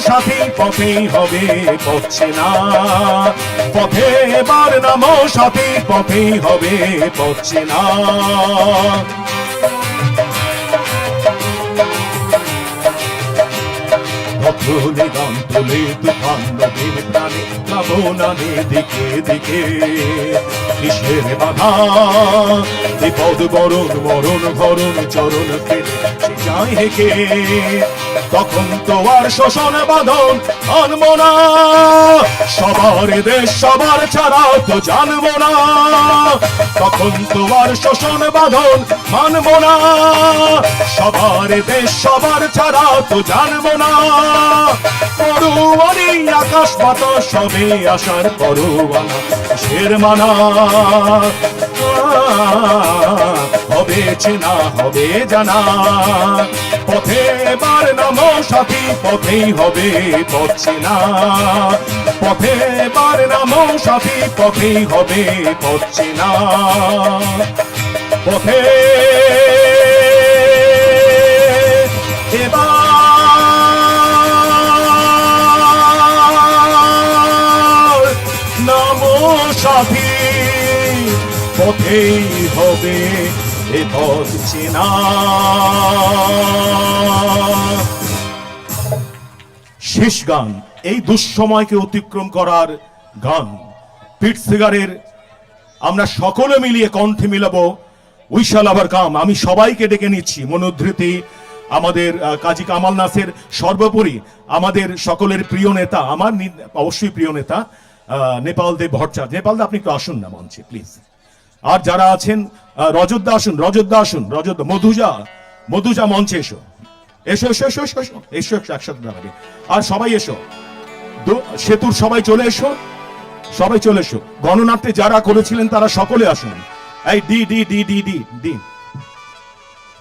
সাথী পথেই হবে, পড়ছে না। পথে এবার নামো সাথী পথেই হবে, পড়ছে না। গান তুলে তুফান নদীর প্রাণে প্লাবনানে দিকে দিকে। কিসের বাধা? বিপদ বরণ, মরণ, ভরণ, চরণ যায় হেকে, তখন তো আর শোষণ, বাঁধন, আনব না। সবার দেশ, সবার ছাড়া তো জানব না। তখন তো আর শোষণ, বাঁধন, মানবো না। সবার দেশ, সবার ছাড়া তো জানব না। পড়ুয়ারি আকাশ বাতাস, সবে আসার পরোয়ানা শের মানা? হবে চেনা হবে জানা। পথে এবার নামো সাথী, পথেই হবে পথছে না পথে এবার নামো সাথী, পথেই হবে পথছে না পথে এবার সাথী, পথেই হবে এ শেষ গান, এই দুঃসময়কে অতিক্রম করার গান। পিট সিগারের, আমরা সকলে মিলিয়ে কণ্ঠে মিলাবো উইশাল আবার কাম। আমি সবাইকে ডেকে নিচ্ছি, মনোধৃতি আমাদের কাজী কামাল নাসের সর্বোপরি আমাদের সকলের প্রিয় নেতা, আমার অবশ্যই প্রিয় নেতা নেপাল দেব ভট্টাচার্য। নেপাল দা, আপনি একটু আসুন না মঞ্চে, প্লিজ। আর যারা আছেন রজতদা আসুন রজতদা আসুন, রজত মধুজা মধুজা মঞ্চে এসো। এসো এসো এসো এসো এসো এসো একসাথে দাঁড়াবে। আর সবাই এসো। সেতুর সবাই চলে এসো, সবাই চলে এসো। গণনাট্যে যারা করেছিলেন, তারা সকলে আসুন। এই ডি ডি ডি ডি ডি ডি।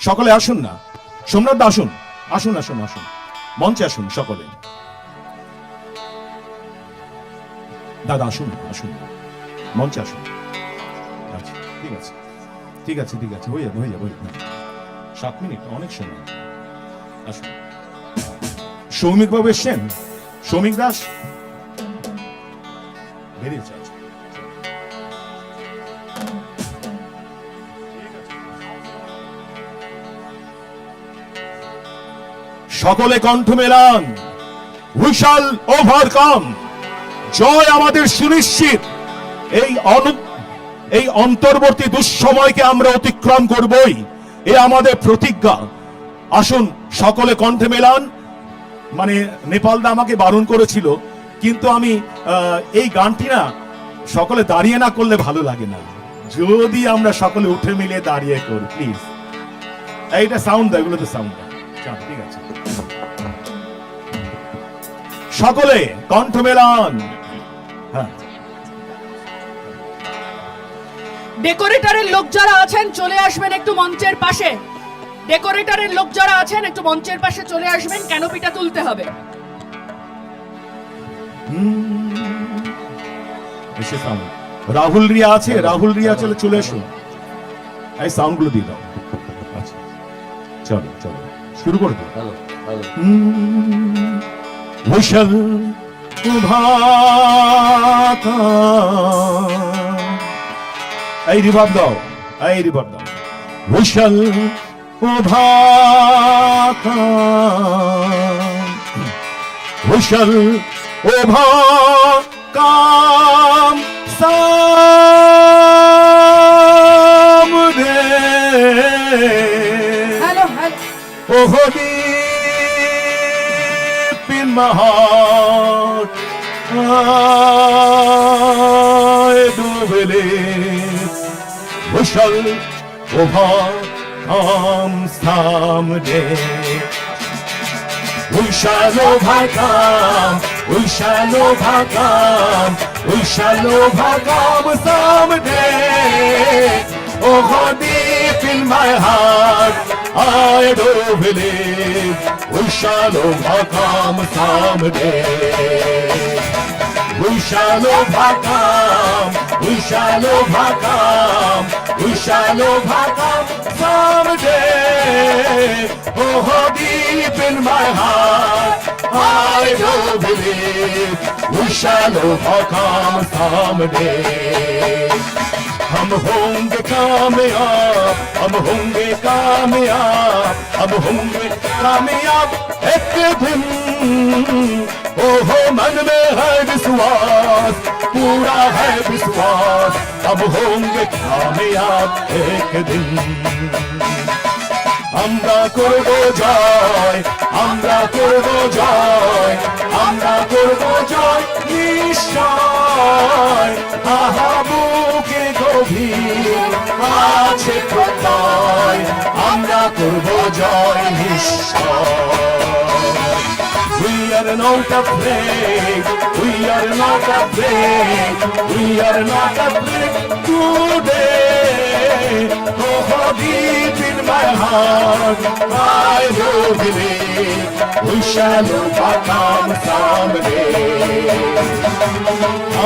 সকলে আসুন না। সোমনাথ আসুন। আসুন আসুন আসুন। মঞ্চে আসুন সকলে। দাদা, আসুন আসুন। মঞ্চে আসুন। ঠিক আছে। ঠিক আছে ঠিক আছে, হয়ে যাবে হয়ে যাবে হয়ে যাবে। সাত মিনিট, অনেক সময়। আসুন। সৌমিক বাবু এসছেন? সৌমিক দাস? বেরিয়েছে সকলে কণ্ঠ মেলান। উই শাল ওভারকাম। জয় আমাদের সুনিশ্চিত। এই অনু- এই অন্তর্বর্তী দুঃসময়কে আমরা অতিক্রম করবই। এ আমাদের প্রতিজ্ঞা। আসুন, সকলে কণ্ঠে মেলান। মানে নেপালদা আমাকে বারণ করেছিল, কিন্তু আমি এই গানটি না সকলে দাঁড়িয়ে না করলে ভালো লাগে না। যদি আমরা সকলে উঠে মিলে দাঁড়িয়ে করি প্লিজ এইটা সাউন্ড দেয় এগুলো তো সাউন্ড ঠিক আছে। সকলে, কণ্ঠ মেলান। হ্যাঁ। ডেকোরেটরের লোক যারা আছেন চলে আসবেন একটু মঞ্চের পাশে। ডেকোরেটরের লোক যারা আছেন একটু মঞ্চের পাশে চলে আসবেন ক্যানোপিটা তুলতে হবে? রাহুল রিয়া আছে রাহুল রিয়া চলে চলে এসো। এই সাউন্ডগুলো দিয়ে দাও। আচ্ছা চলো চলো। শুরু করে দাও। ভূষণ ভাতা। এই রিভাব দাও এই রিভাব দাও। ভূষণ ভূষণ ওভা কাম সামনে। ওহদি pin মহাট uşağı Uvartam samre Ushalo bhagam, ushalo bhagam, ushalo bhagam someday. Oh, how deep in my heart I do believe. Ushalo bhagam someday. Ushalo bhagam, ushalo bhagam. shall overcome, we shall overcome someday. Oh, deep in my heart, I do believe we shall overcome someday. हम होंगे कामयाब हम होंगे कामयाब हम होंगे कामयाब एक दिन ओहो मन में है विश्वास पूरा है विश्वास अब होंगे कामयाब एक दिन আমরা করব জয় আমরা করব জয় আমরা করব জয় নিশ্চয় আহা বুকে গভীর আছে প্রত্যয় আমরা করব জয় নিশ্চয় Are not afraid. We are not afraid. We are not afraid today. Oh, deep in my heart, I do believe we shall overcome someday.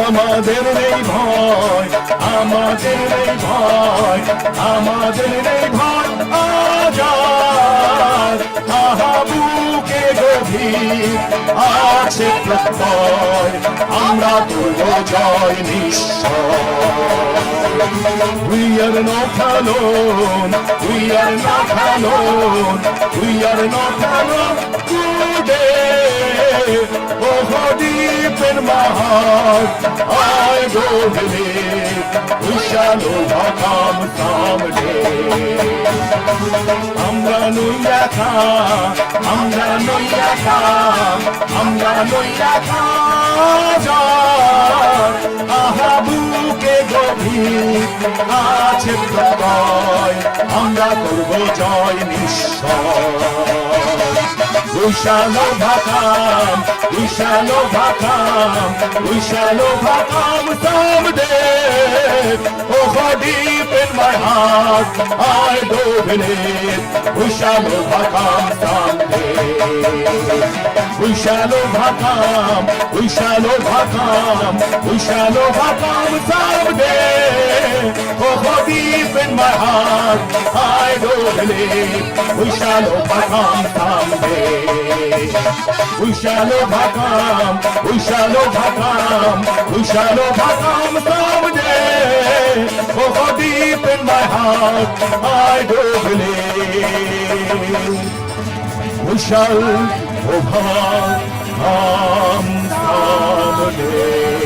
আমাদের নেই ভয় আমাদের নেই ভয় আমাদের নেই ভয় আছে প্রত্যয় আমরা তুলব জয় We are not alone. We are not alone. We are not alone deep in my heart, I do believe we shall overcome someday. আমরা নই একা আমরা নই একা আমরা নই একা যার আহা বুকে আছে প্রত্যয় আমরা করব জয় নিশ্চয় we shall overcome, we shall overcome someday. Oh, God, deep in my heart, I do believe we shall overcome someday. We shall overcome, we shall overcome, we shall overcome someday. Oh, deep in my heart, I do believe we shall overcome someday. We shall overcome, we shall overcome, we shall overcome someday. Oh, deep in my heart, I do believe we shall overcome someday.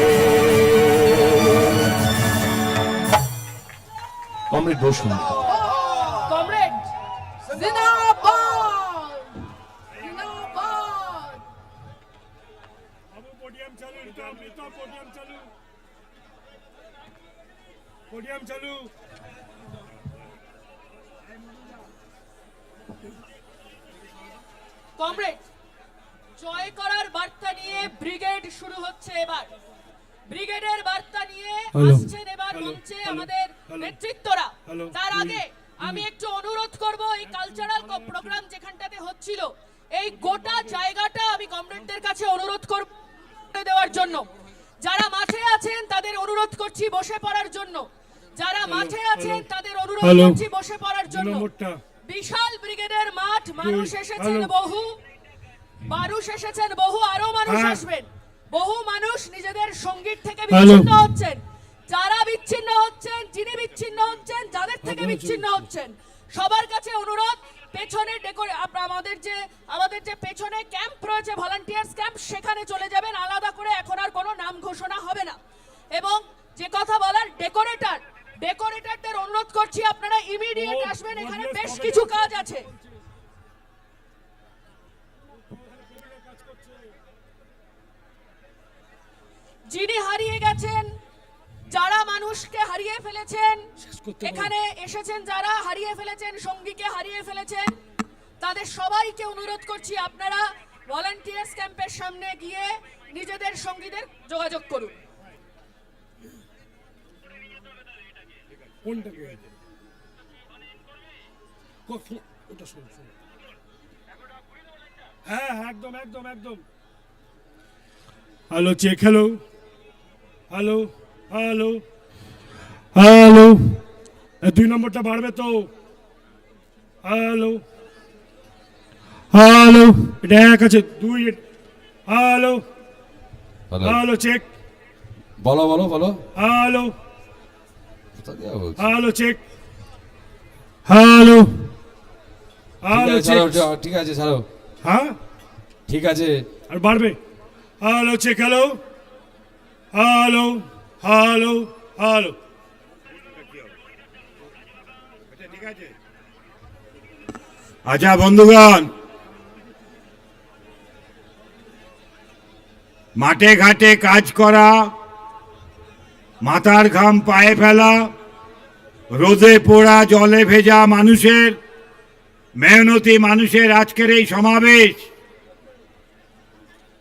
Podium চালু comrade. জয় করার বার্তা নিয়ে brigade শুরু হচ্ছে এবার। ব্রিগেডের বার্তা নিয়ে। আসছেন এবার। মঞ্চে আমাদের নেতৃত্বরা। তার আগে আমি একটু অনুরোধ করব এই কালচারাল প্রোগ্রাম যেখানটাতে হচ্ছিল এই গোটা জায়গাটা আমি কমরেডদের কাছে অনুরোধ করব দেওয়ার জন্য। যারা মাঠে আছেন তাদের অনুরোধ করছি বসে পড়ার জন্য। যারা মাঠে আছেন তাদের অনুরোধ করছি বসে পড়ার জন্য। বিশাল ব্রিগেডের মাঠ মানুষ এসেছেন বহু। মানুষ এসেছেন বহু আরও মানুষ হ্যাঁ। আসবেন। বহু মানুষ নিজেদের সংগীত থেকে বিচ্ছিন্ন হচ্ছেন। যারা বিচ্ছিন্ন হচ্ছেন যিনি বিচ্ছিন্ন হচ্ছেন যাদের থেকে বিচ্ছিন্ন হচ্ছেন। সবার কাছে অনুরোধ পেছনে ডেকোরে আমাদের যে আমাদের যে পেছনে ক্যাম্প রয়েছে ভলান্টিয়ার্স ক্যাম্প সেখানে চলে যাবেন। আলাদা করে এখন আর কোনো নাম ঘোষণা হবে না। এবং যে কথা বলার ডেকোরেটর ডেকোরেটরদের অনুরোধ করছি আপনারা ইমিডিয়েট আসবেন। এখানে বেশ কিছু কাজ আছে। যিনি হারিয়ে গেছেন যারা মানুষকে হারিয়ে ফেলেছেন এখানে এসেছেন যারা হারিয়ে ফেলেছেন সঙ্গীকে হারিয়ে ফেলেছেন তাদের সবাইকে অনুরোধ করছি আপনারা ভলান্টিয়ার্স ক্যাম্পের সামনে গিয়ে নিজেদের সঙ্গীদের যোগাযোগ করুন। হ্যাঁ হ্যাঁ, একদম একদম একদম। Hello check hello hello hello hello এ, দুই নম্বরটা বাড়বে তো হ্যালো হ্যালো এটা এক আছে দুই হ্যালো হ্যালো চেক বলো বলো বলো hello hello check hello hello check ঠিক আছে ছাড়ো হ্যাঁ ঠিক আছে আর বাড়বে hello check hello hello hello hello আচ্ছা বন্ধুগণ। মাঠে ঘাটে কাজ করা, মাথার ঘাম পায়ে ফেলা, রোদে পোড়া, জলে ভেজা মানুষের মেহনতি মানুষের আজকের এই সমাবেশ।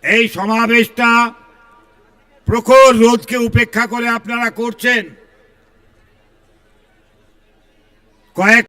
এই সমাবেশটা প্রখর রোধকে উপেক্ষা করে আপনারা করছেন। কয়েক